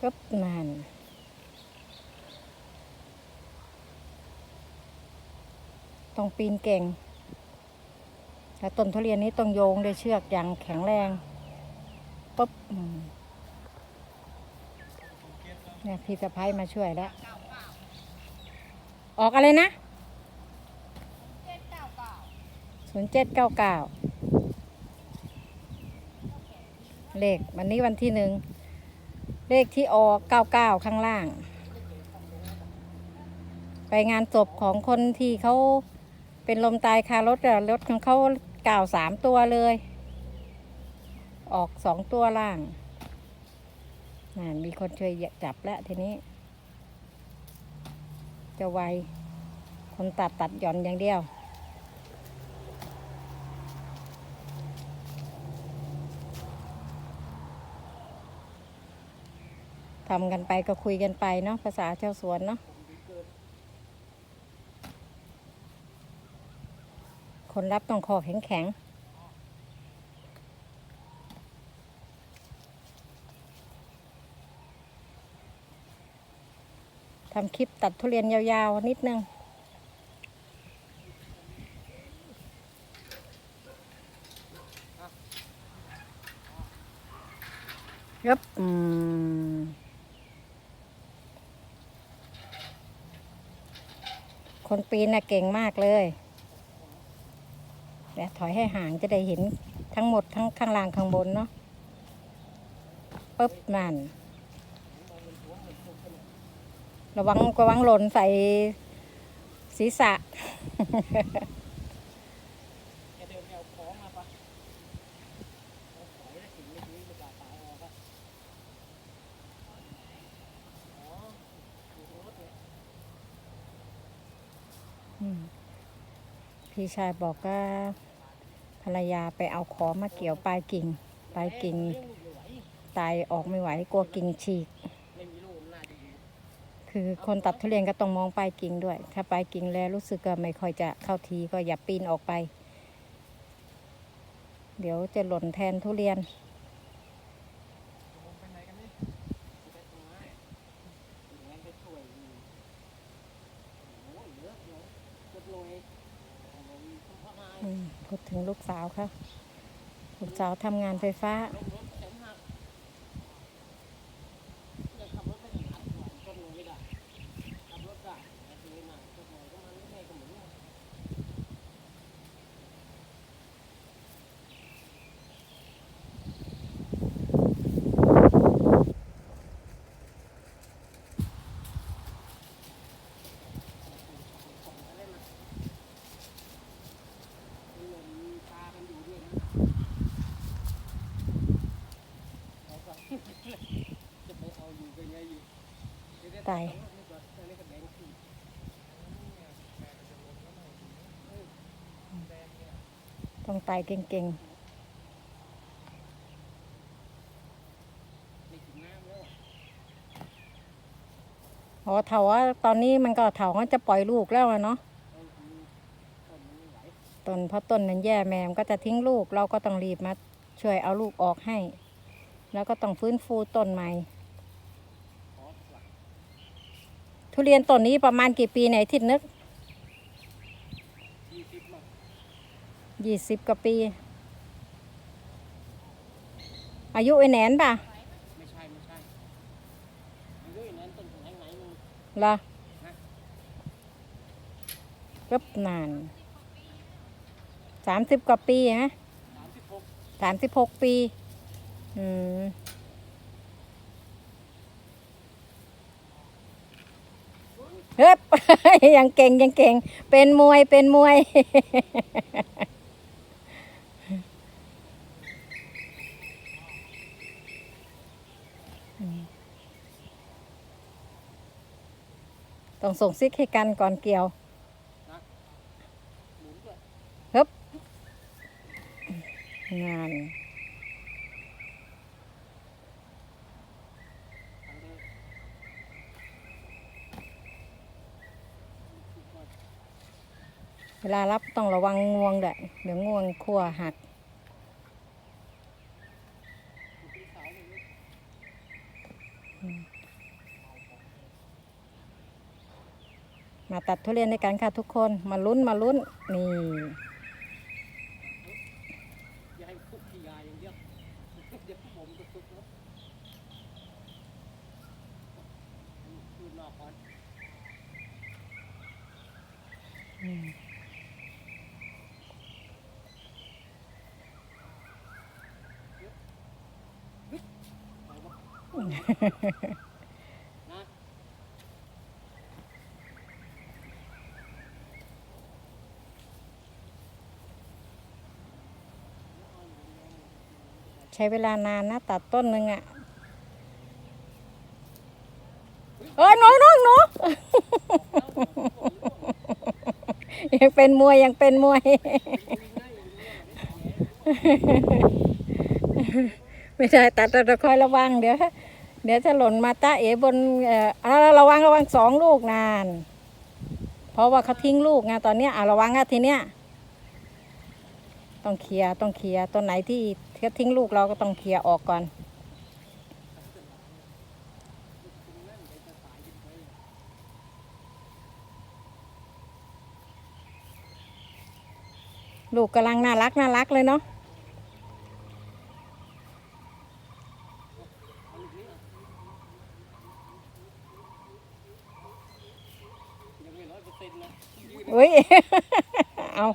ก็นานต้องปีนเก่งแล้วต้นทุเรียนนี้ต้องโยงด้วยเชือกอย่างแข็งแรงปุ๊บเนี่ยพี่สะพ้ายมาช่วยแล้ว ออกอะไรนะศูนย์เจ็ดเก้าเก้าเลขวันนี้วันที่หนึ่ง เลขที่ออกเก้าเก้าข้างล่าง ไปงานศพของคนที่เขาเป็นลมตายคารถรถของเขาเก่าสามตัวเลย ออกสองตัวล่างนั่นมีคนช่วยจับแล้วทีนี้ จะไว คนตัดตัดหย่อนอย่างเดียว ทำกันไปก็คุยกันไปเนาะภาษาชาวสวนเนาะคนรับต้องคอแข็งแข็งทำคลิปตัดทุเรียนยาวๆ นิดนึงยับอืม คน ปีนนะเก่งมากเลยแต่ถอยให้ห่างจะได้เห็นทั้งหมดทั้งข้างล่างข้างบนเนาะปุ๊บนั่นระวังระวังหล่นใส่ศีรษะเดินไปเอาของมาปะเอาของไม่ได้ถึงไม่ถึงไม่กล้าตายออกอะอ๋ออยู่ตรงรถเนี่ย อืม พี่ชายบอกว่าภรรยาไปเอาขอมาเกี่ยวปลายกิ่ง ปลายกิ่งตายออกไม่ไหวกลัวกิ่งฉีก คือคนตัดทุเรียนก็ต้องมองปลายกิ่งด้วย ถ้าปลายกิ่งแล้วรู้สึกก็ไม่ค่อยจะเข้าทีก็อย่าปีนออกไป เดี๋ยวจะหล่นแทนทุเรียน ผมไปไหนกันนี่ไปทำงานทำงานไปช่วยอยู่โอ้ยเยอะเลยเกือบหน่วยโอ้ยคุณพ่อหาย อืม พูดถึงลูกสาวค่ะ ลูกสาวทำงานไฟฟ้า ลงรถแขนหักเลยขับรถไม่ได้ขับหน่อยต้นหน่วยไม่ได้ขับรถได้แต่ทีนี้มาต้นหน่วยก็มันไม่ได้ก็เหมือนกัน มีปลากันอยู่ด้วยนะแล้วก็ จะไปเอาอยู่กันไงอยู่ เดี๋วๆตายเอนี่ก่อนอันนี้ก็แดงขึ้นต้องตายเก่งๆอ๋อเถาว่าตอนนี้มันก็เถาก็จะปล่อยลูกแล้วอะเนาะต้นเพราะต้นมันแย่แม่มก็จะทิ้งลูกเราก็ต้องรีบมาช่วยเอาลูกออกให้ แล้วก็ต้องฟื้นฟูต้นใหม่ ขอสักหลัก ทุเรียนต้นนี้ประมาณกี่ปีไหนทิศนึกยี่สิบมั้งยี่สิบกว่าปี อายุไอ้แหนนป่ะไม่ใช่ไม่ใช่อายุอย่างนั้นต้นของไหนไหนมึงเหรอฮะก็นานสามสิบกว่าปีฮะสามสิบหกสามสิบหกปี อืม เฮ้ยยังเก่งยังเก่ง เป็นมวยเป็นมวยต้องส่งซิกให้กันก่อนเกี่ยว ลารับต้องระวังงวงแหละเดี๋ยวงวงขั่วหัก มาตัดทุเรียนในการค่ะทุกคน มาลุ้นมาลุ้น นี่อืม ใช้เวลานานนะตัดต้นหนึ่งอะ่ะเอ้ยหนูหนูหนูยังเป็นมวยยังเป็นมวย ไม่ได้ตัดเราคอยระวังเดี๋ยว เดี๋ยวจะหล่นมาตาเอ๋บนเอ่ออ่าระวังระวังสองลูกนาน เพราะว่าเขาทิ้งลูกไงตอนเนี้ยอะระวังอะทีเนี้ยต้องเคลียร์ต้องเคลียร์ต้นไหนที่เขาทิ้งลูกเราก็ต้องเคลียร์ออกก่อนลูกกำลังน่ารักน่ารักเลยเนาะ ยังไม่ร้อยเปอร์เซ็นต์นะยืน อุ้ย เอา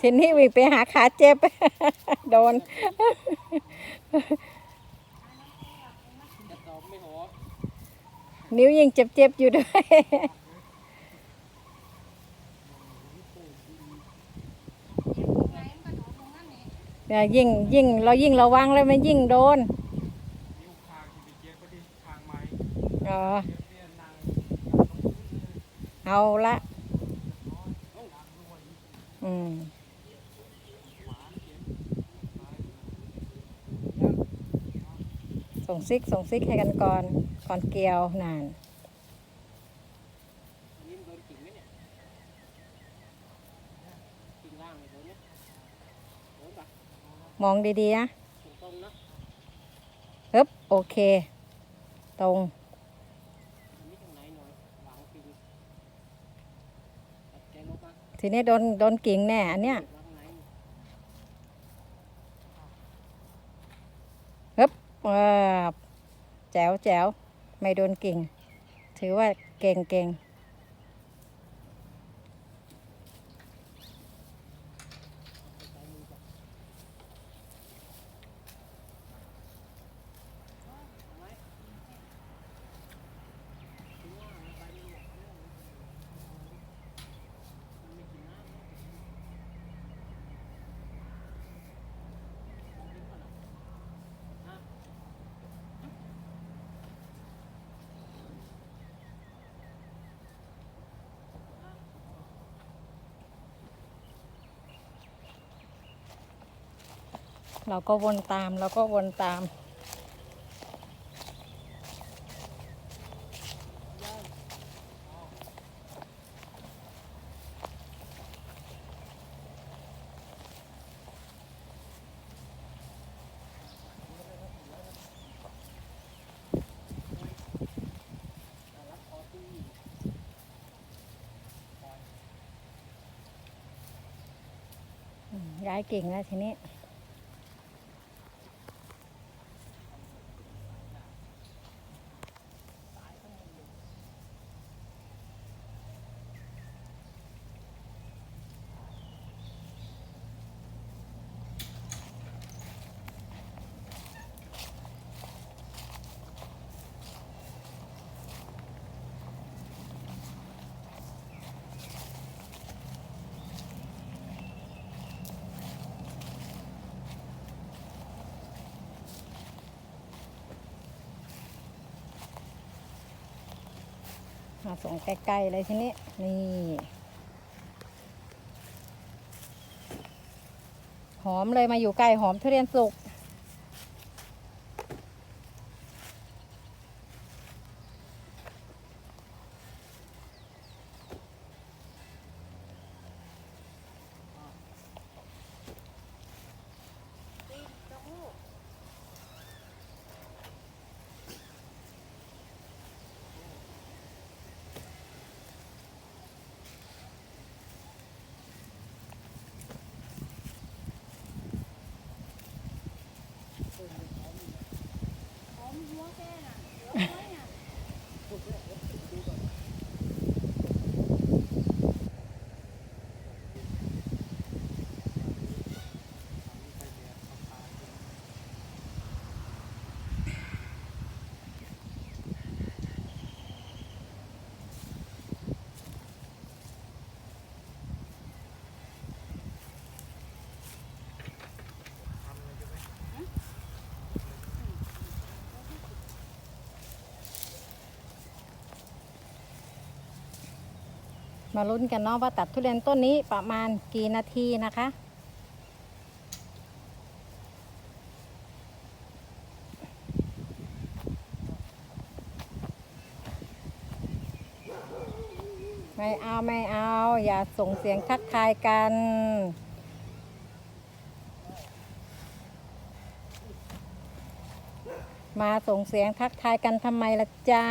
ทีนี้วิ่งไปหาขาเจ็บ โดนนิ้วยังเจ็บๆอยู่ด้วยเนี่ยยิ่งยิ่งเรายิ่งระวังแล้วมันยิ่งโดนเอ๋อเนี่ยนางเอาละ อืม ส่งซิกส่งซิกให้กันก่อนก่อนเกลียวนานมองดีๆนะฮึบโอเค ตรงทีนี้โดนโดนกิ่งแน่อันเนี้ย หลังไหน ว้าแจ๋วแจ๋วไม่โดนกิ่ง ถือว่าเก่งเก่ง เราก็วนตามเราก็วนตาม ย้ายกิ่งแล้วทีนี้ มาส่งใกล้ๆเลยทีนี้ นี่ หอมเลยมาอยู่ใกล้หอมทุเรียนสุก มาลุ้นกันเนาะว่าตัดทุเรียนต้นนี้ประมาณกี่นาทีนะคะไม่เอาไม่เอา อย่าส่งเสียงทักทายกัน มาส่งเสียงทักทายกันทำไมล่ะจ๊ะ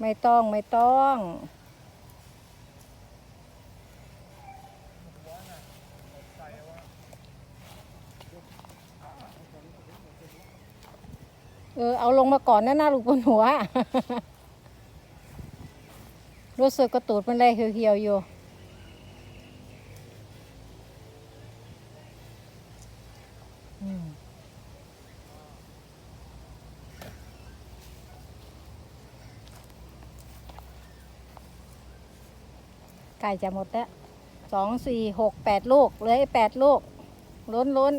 ไม่ต้องไม่ต้อง เออ เอาลงมาก่อนนะหน้าลูกบนหัว รู้สึกกระตูดมันเลยเหี่ยวๆอยู่อืม ไก่จะหมดแล้วสองสี่หกแปดลูกเหลืออีกแปดลูก ล้นล้น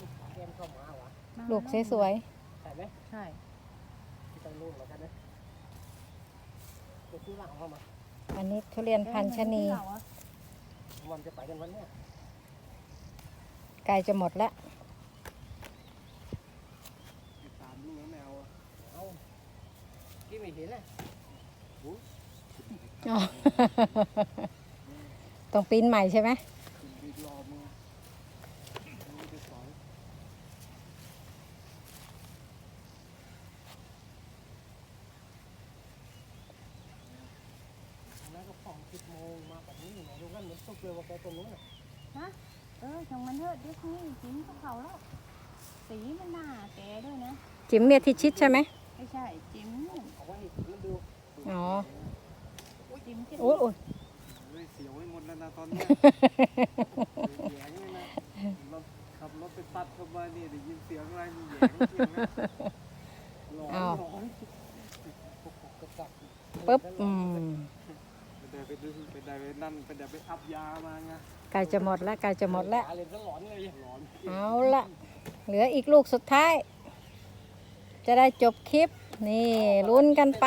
ถึง รถลูกค้าแกมเข้ามาวะลูกสวยใช่ไหมใช่ที่ต้องนู่นแล้วกันนะไปซื้อเหล้าเข้ามา ๆอันนี้ทุเรียนพันชะนีวันจะไปกันวันเนี้ยไก่จะหมดแล้วตามลูกแมวเอาที่ไม่เห็นนะอ๋อ ต้องปีนใหม่ใช่ไหม อีกรอบนึงรู้จะสอยแล้วก็สองสิบโมงมาแบบ นี้ไงดูกันเหมือนตุ๊กเลยว่าแกตรงนู้นน่ะฮะเออช่างมันเถอะเดี๋ยวนี้จิ้มก็เขาแล้ว สีมันหน้าแกด้วยนะ จิ๋มเนี่ยที่ชิดใช่ไหมไม่ใช่จิ้มนู่นเอาไว้มันดูอ๋อจิ้มที่โอ้ยโอ้ยเฮ้ยเสียวไปหมดแล้วนะตอนเนี้ยแหยงเลยนะเราขับรถไปตัดเข้ามานี่ได้ยินเสียงอะไรนี่แหยงจริงนะร้อนอ้าวร้อนปกปกกระสับปึ๊บอืม ไปได้ไปดูไปได้ไปนั่นไปได้ไปอัพยามาไงไก่จะหมดแล้วไก่จะหมดแล้ว อะไรก็ร้อนเลยร้อนเอาละเหลืออีกลูกสุดท้าย จะได้จบคลิป นี่ลุ้นกันไป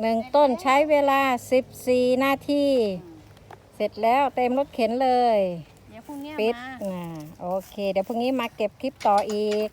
หนึ่งต้นใช้เวลา 14 นาที เสร็จแล้วเต็มรถเข็นเลย เดี๋ยวพรุ่งนี้ปิดมา อ่าโอเค เดี๋ยวพรุ่งนี้มาเก็บคลิปต่ออีก